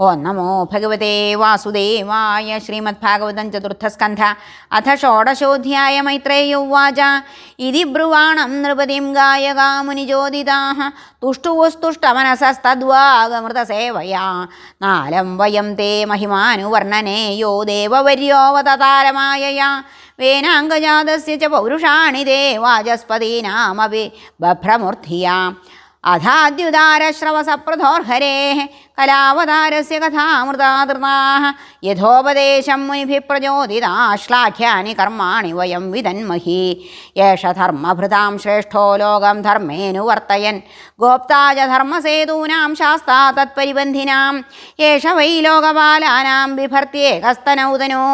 ഓ നമോ ഭഗവതേ വാസുദേവായ ശ്രീമദ്ഭാഗവതം ചതുർത്ഥസ്കന്ധ അഥ ഷോഡശോധ്യായ മൈത്രേയ ഉവാച. ഇതി ബ്രുവാണം നൃപതിം ഗായകാ മുനിചോദിതാः തുഷ്ടുവസ്തുഷ്ടമനസസ്തദ്വാഗമൃതസേവയാ. നാലം വയം തേ മഹിമാനുവർണനേ യോ ദേവവര്യോവതതാരമായയാ വേനാംഗജാതസ്യ ച പൗരുഷാണി ദേ വാചസ്പതീനാമപി അഥാദ്യുദാരശ്രവസപ്രധോർഹരേः കലാവതാരസ്യ കഥാമൃതാതൃതാ യഥോപദേശം മുനിഭി പ്രചോദിതാശ്ലാഘ്യാനി കർമാണി വയം വിദന്മഹി യേഷ ധർമ്മഭൃതാം ശ്രേഷ്ഠോ ലോകം ധർമ്മേനുവർത്തയൻ ഗോപ്താജ ധർമ്മസേതൂനാം ശാസ്താ തത്പരിബന്ധിനാം. യേഷ വൈ ലോകപാലാനാം ബിഭർത്യേകസ്തനൗതനോ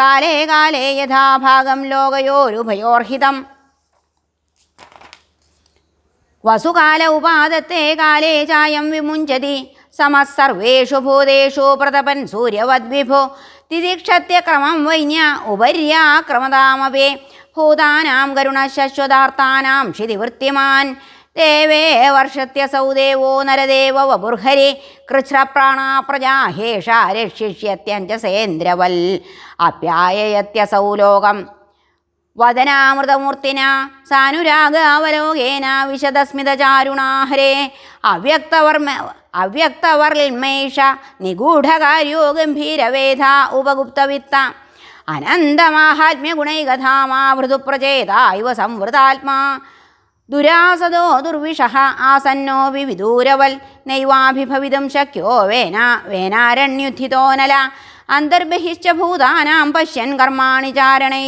കാലേ കാലേ യഥാഭാഗം ലോകയോരുഭയോർഹിതം. വസുകാല ഉപാദത്തെ കാലേ ചായം വിമുഞ്ചതി. സമസർവേഷു ഭൂതേഷു പ്രതപൻ സൂര്യവദ്വിഭോ. തിതിക്ഷത്യ ക്രമം വൈന്യ ഉപര്യാക്രമതാമപേ. ഭൂതാനാം കരുണശശ്വതാർത്ഥാനാം ക്ഷിതിവൃത്തിമാൻ ദേവേ വർഷത്യസൗ ദേവോ നരദേവ വപുർഹരി കൃച്ഛ്രപ്രാണാ പ്രജാഹേഷ രക്ഷിഷ്യത്യഞ്ജസേന്ദ്രവൽ. അപ്യായയത്യസൗ ലോകം വദനാമൃതമൂർത്തിന സാനുരാഗ അവലോകേന വിശദസ്മിതചാരുണാഹരേ അവ്യക്തവർമ്മ അവ്യക്തവർൽമേഷ നിഗൂഢകാര്യോ ഗംഭീരവേധ ഉപഗുപ്തവിത്ത അനന്തമാഹാത്മ്യഗുണൈകഥാമാവൃതുപ്രചേത ഇവ സംവൃതാത്മാ. ദുരാസദോ ദുർവിഷ ആസന്നോ വിവിദൂരവൽ നൈവാഭിഭവിതം ശക്യോ വേന വേനാരണ്യുദ്ധിതോ നല അന്തർബഹിശ്ച ഭൂതാനാം പശ്യൻ കർമാണി ചാരണേ.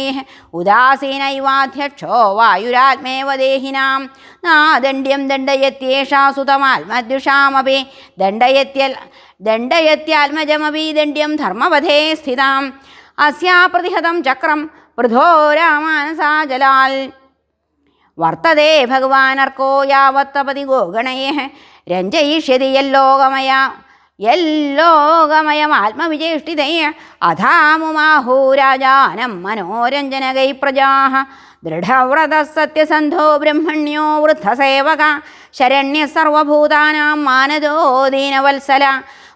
ഉദാസീനൈവാധ്യക്ഷോ വായുരാത്മേവ ദേഹിനാം. നാദണ്ഡ്യം ദണ്ഡയത്യേഷാ സുതമാത്മദ്യുഷാമപി ദണ്ഡയത്യൽ ദണ്ഡയത്യാത്മജമപി ദണ്ഡ്യം ധർമ്മപഥേ സ്ഥിതാം. അസ്യാ പ്രതിഹതം ചക്രം പൃഥോ രാമാനസാജലാൽ വർത്തതേ ഭഗവാനർക്കോ യാവത്തപതി ഗോഗണയേ രഞ്ജയിഷ്യതി യല്ലോകമയ. യല്ലോകമയം ആത്മവിചേഷ്ടിതേ അധാമുമാഹൂരാജാനം മനോരഞ്ജനകൈ പ്രജാ ദൃഢവ്രത സത്യസന്ധോ ബ്രഹ്മണ്യോ വൃദ്ധസേവക. ശരണ്യ സർവഭൂതാനാം മാനദോ ദീനവത്സല.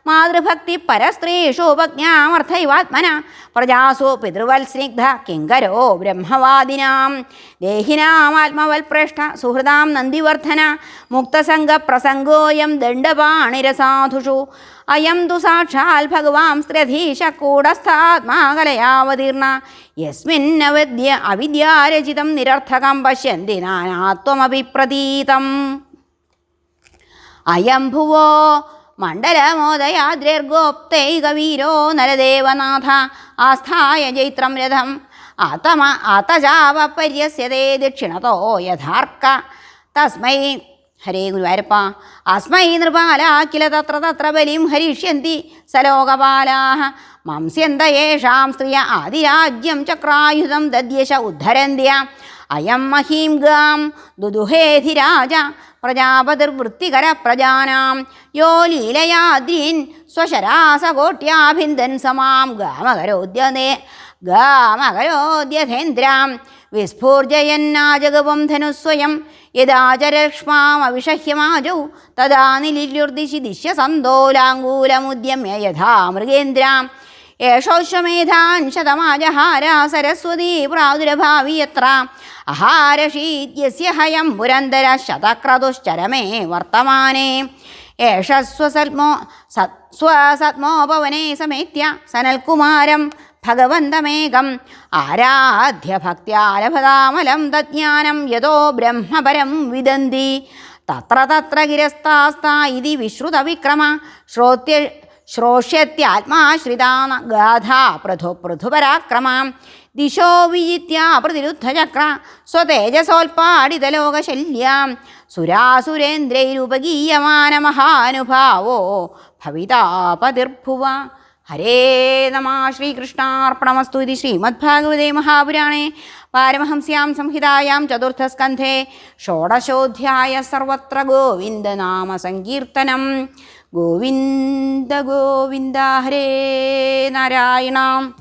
മാതൃഭക്തി പരസ്ത്രീഷു ഉപജ്ഞാമർത്ഥൈവാത്മന പ്രജാസു പിതൃവത്സ്നിഗ്ധ കിങ്കരോ ബ്രഹ്മവാദിനാം. ദേഹിനാമാത്മവൽപ്രേഷ്ഠ സുഹൃതാം നന്ദിവർദ്ധന മുക്തസംഗപ്രസംഗോയം ദണ്ഡപാണിരസാധുഷു. അയം തു സാക്ഷാൽ ഭഗവാൻ സ്ത്രധീശ കൂടസ്ഥാത്മാകലയാവതീർണ. യസ്മിന്നവിദ്യ അവിദ്യാരചിതം നിരർത്ഥകം പശ്യന്തി നാനാത്വമഭിപ്രതീതം. അയം ഭുവോ മണ്ഡലമോദയാദ്രർഗോപ്തൈകവീരോ നരദേവനാഥ. ആസ്ഥായ ജൈത്രം രഥം. ആതമ ആതജാവപര്യസ്യതേ ദക്ഷിണതോ യഥാർക്ക തസ്മൈ. ഹരേ ഗുരുവായൂരപ്പ. അസ്മൈ നൃപാല കില തത്ര തത്ര ബലിം ഹരിഷ്യന്തി സലോകപാലാ മംസ്യന്ത യേഷാം സ്ത്രിയ ആദിരാജ്യം ചക്രായുധം ദദ്യശ ഉദ്ധരന്ത്യ അയം മഹീം ഗാം ദുദുഹേധിരാജ പ്രജാപതിർവൃത്തികര പ്രജാനാം. യോ ലീലയാദ്രീൻ സ്വശരാസകോട്യാഭിന്ദൻ സമാം. ഗാമകരോദ്യനേ ഗാമകരോദ്യധേന്ദ്രാം വിസ്ഫൂർജയന്നാജഗവം ധനുസ്വയം യദാചരക്ഷ്മാമവിഷഹ്യമാജൗ തദാ നിലില്യുർദിശി ദിശ്യ സന്തോലാങ്കൂലമുദ്യമ്യ യഥാ മൃഗേന്ദ്രാം. ഏഷോശ്വമേധാൻ ശതമാജഹാര സരസ്വതീ പ്രാദുരഭാവി യത്ര. അഹാരഷീത്യസ്യ ഹയം പുരന്തര ശതക്രതുശ്ചരമേ വർത്തമാനേ. ഏഷ സ്വസൽമോ സത് സ്വസത്മോപവനെ സമേത്യ സനൽകുമാരം ഭഗവന്തമേകം. ആരാധ്യ ഭക്ത്യാലഭതാമലം തജ്ഞാനം യതോ ബ്രഹ്മപരം വിദന്തി. തത്ര തത്ര ഗിരസ്താസ്ത ഇതി വിശ്രുതവിക്രമ ശ്രോത്യ ശ്രോഷ്യത്യാത്മാശ്രിതാ ഗാഥാ പൃഥു പൃഥുപരാക്രമാം. ദിശോ വിജിത്യ പ്രതിരുദ്ധചക്ര സ്വതേജസോൽപാടിതലോകശല്യാം. സുരാസുരേന്ദ്രൈരുപഗീയമാന മഹാനുഭാവോ ഭവിതാപതിർഭുവ ഹരേ നമ ശ്രീകൃഷ്ണാർപ്പണമസ്തു ഇതി ശ്രീമദ്ഭാഗവതേ മഹാപുരാണേ. പാരമഹംസ്യാം സംഹിതായാം ചതുർത്ഥസ്കന്ധേ. ഷോഡശോധ്യായ സർവത്ര ഗോവിന്ദനാമ സങ്കീർത്തനം. ഗോവിന്ദ ഗോവിന്ദ ഹരേ നാരായണ.